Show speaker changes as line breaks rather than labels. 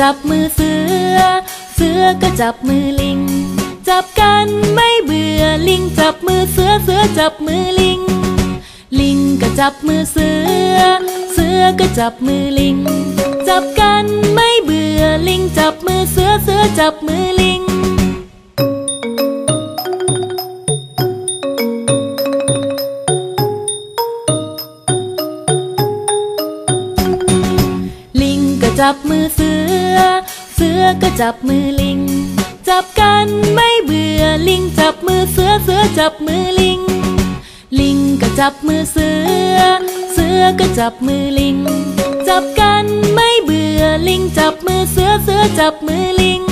จับมือเสือ เสือก็จับมือลิง จับกันไม่เบื่อ ลิงจับมือเสือ เสือจับมือลิง ลิงก็จับมือเสือ เสือก็จับมือลิง จับกันไม่เบื่อ ลิงจับมือเสือ เสือจับมือลิง จับมือเสือ เสือก็จับมือลิง จับกันไม่เบื่อลิงจับมือเสือเสือจับมือลิง ลิงก็จับมือเสือ เสือก็จับมือลิง จับกันไม่เบื่อลิงจับมือเสือเสือจับมือลิง